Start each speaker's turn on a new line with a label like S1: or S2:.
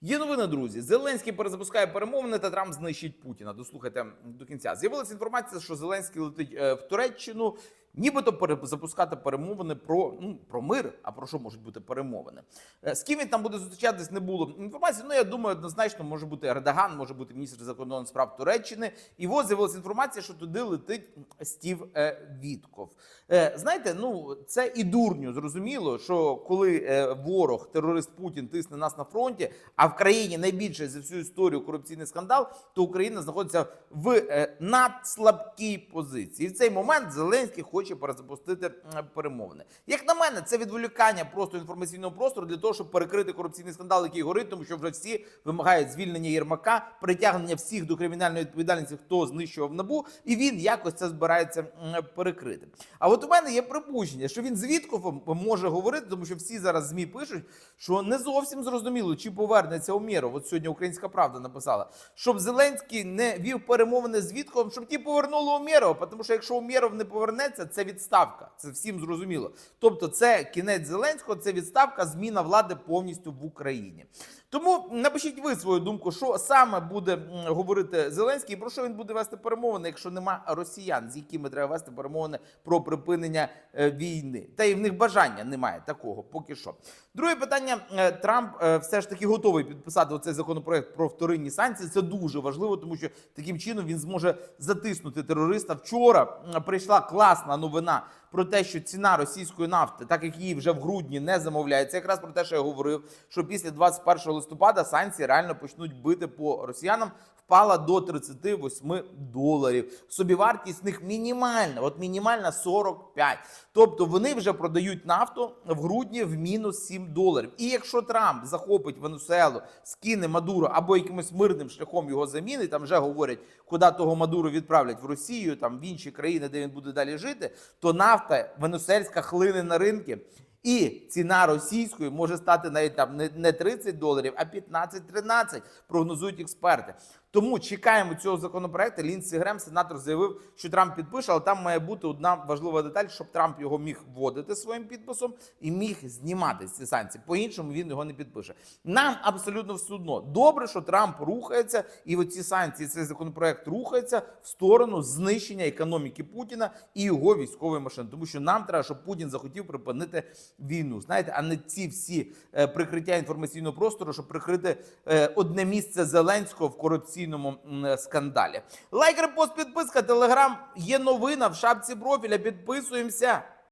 S1: Є новини, друзі. Зеленський перезапускає перемовини та Трамп знищить Путіна. Дослухайте до кінця. З'явилася інформація, що Зеленський летить е, в Туреччину, нібито перезапускати перемовини про ну про мир. А про що можуть бути перемовини? Е, З ким він там буде зустрічатись, не було інформації. Ну я думаю, однозначно може бути Ердоган, може бути міністр закордонних справ Туреччини. І от з'явилася інформація, що туди летить Стів е, Вітков. Е, знаєте, ну це і дурню зрозуміло, що коли ворог, терорист Путін тисне нас на фронті, а в країні найбільше за всю історію корупційний скандал, то Україна знаходиться в надслабкій позиції. І в цей момент Зеленський хоче перезапустити е, перемовини. Як на мене, це відволікання просто інформаційного простору для того, щоб перекрити корупційний скандал, який горить, тому що вже всі вимагають звільнення Єрмака, притягнення всіх до кримінальної відповідальності, хто знищував набу, і він якось це збирається перекрити. А от у мене є припущення, що він з може говорити, тому що всі зараз змі пишуть, що не зовсім зрозуміло, чи повернеться Умєров. От сьогодні Українська Правда написала, щоб Зеленський не вів перемовини з Віткофом, щоб ті повернули Умєрова, тому що якщо Умєров не повернеться, це відставка. Це всім зрозуміло. Тобто, це кінець Зеленського, це відставка, зміна влади повністю в Україні. Тому напишіть ви свою думку, що саме буде говорити Зеленський, і про що він буде вести перемовини, якщо нема росіян, з якими треба вести перемовини про припинення е, війни. Та й в них бажання немає такого, поки що. Друге питання: Е, Трамп е, все ж таки готовий підписати оцей законопроект про вторинні санкції. Це дуже важливо, тому що таким чином він зможе затиснути терориста. Вчора прийшла класна новина про те, що ціна російської нафти, так як її вже в грудні не замовляється, якраз про те, що я говорив, що після 21 листопада санкції реально почнуть бити по росіянам. Впала до 38 доларів. Собівартість них мінімальна, от мінімальна 45. Тобто вони вже продають нафту в грудні в мінус 7 доларів. І якщо Трамп захопить Венесуелу, скине Мадуро або якимось мирним шляхом його замінить, там вже говорять, куди того Мадуро відправлять в Росію, там в інші країни, де він буде далі жити, то нафта венесуельська хлине на ринки. І ціна російської може стати навіть там не- не 30 доларів, а 15-13, прогнозують експерти. Тому чекаємо цього законопроекту. Лінсі Грем, сенатор, заявив, що Трамп підпише, але там має бути одна важлива деталь, щоб Трамп його міг вводити своїм підписом і міг знімати ці санкції. По-іншому він його не підпише. Нам абсолютно все одно. Добре, що Трамп рухається, і оці санкції, цей законопроект рухається в сторону знищення економіки Путіна і його військової машини. Тому що нам треба, щоб Путін захотів припинити війну. Знаєте, а не ці всі е, прикриття інформаційного простору, щоб прикрити е, одне місце Зеленського в корупційному скандалі. Лайк, репост, підписка, телеграм. Є новина в шапці профіля. Підписуємося.